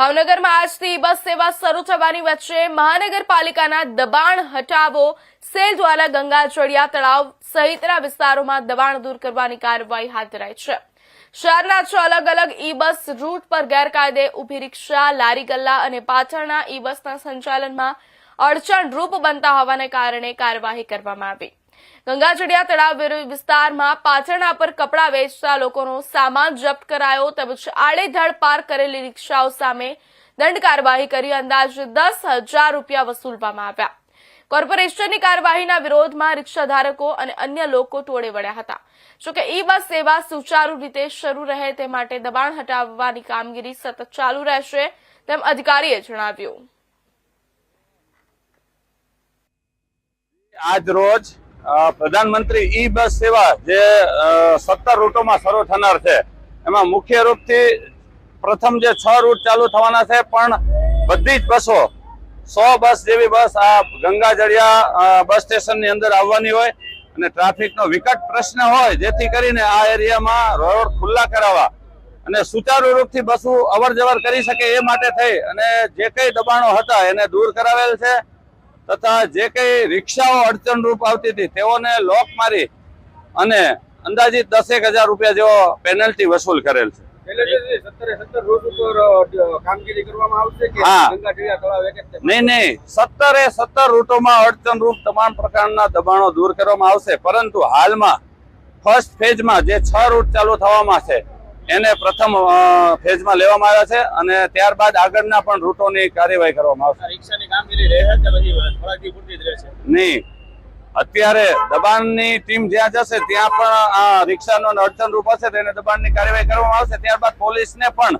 ભાવનગરમાં આજથી બસ સેવા શરૂ થવાની વચ્ચે મહાનગરપાલિકાના દબાણ હટાવો, સેલ દ્વારા ગંગા ચડિયા તળાવ સહિતના વિસ્તારોમાં દબાણ દૂર કરવાની કાર્યવાહી હાથ ધરાઈ છે. શહેરના છ અલગ અલગ ઈ બસ રૂટ પર ગેરકાયદે ઊભી રિક્ષા, લારી ગલ્લા અને પાછળના ઈ બસના સંચાલનમાં અડચણરૂપ બનતા હોવાને કારણે કાર્યવાહી કરવામાં આવી. ગંગાચડિયા તળાવ વિસ્તારમાં પાછળના પર કપડાં વેચતા લોકોનો સામાન જપ્ત કરાયો, તેમજ આડેધડ પાર્ક કરેલી રિક્ષાઓ સામે દંડ કાર્યવાહી કરી અંદાજે દસ રૂપિયા વસૂલવામાં આવ્યા. કોર્પોરેશનની કાર્યવાહીના વિરોધમાં રિક્ષાધારકો અને અન્ય લોકો ટોળે વળ્યા હતા. જોકે ઈ બસ સેવા સુચારુ રીતે શરૂ રહે તે માટે દબાણ હટાવવાની કામગીરી સતત ચાલુ રહેશે તેમ અધિકારીએ જણાવ્યું. આજ રોજ પ્રધાનમંત્રી ઈ બસ સેવા જે સત્તર રૂટોમાં શરૂ થનાર છે, એમાં મુખ્ય રૂપથી પ્રથમ જે છ રૂટ ચાલુ થવાના છે, પણ બધી જ બસો, સો બસ જેવી બસ આ ગંગાજળિયા બસ સ્ટેશનની અંદર આવવાની હોય અને ટ્રાફિકનો વિકટ પ્રશ્ન હોય, જેથી કરીને આ એરિયામાં રોડ ખુલ્લા કરાવવા અને સુચારુ રૂપથી બસો અવર જવર કરી શકે એ માટે થઈ અને જે કઈ દબાણો હતા એને દૂર કરાવેલ છે. તથા જે કઈ રિક્ષાઓ અડચણરૂપ આવતી હતી તેઓને લોક મારી અને અંદાજિત દસેક હજાર રૂપિયા જેવો પેનલ્ટી વસૂલ કરેલ છે? નહીં નહીં. સત્તરે સત્તર રૂટોમાં અડચણરૂપ તમામ પ્રકારના દબાણો દૂર કરવામાં આવશે. પરંતુ હાલમાં ફર્સ્ટ ફેઝમાં જે છ રૂટ ચાલુ થવામાં છે એને પ્રથમ ફેઝમાં લેવામાં આવ્યા છે અને ત્યારબાદ આગળના પણ રૂટોની કાર્યવાહી કરવામાં આવશે. નહીં. અત્યારે દબાણની ટીમ જ્યાં જશે, ત્યાં પણ આ રિક્ષાનો અડચણરૂપ હશે તેને દબાણની કાર્યવાહી કરવામાં આવશે. ત્યારબાદ પોલીસને પણ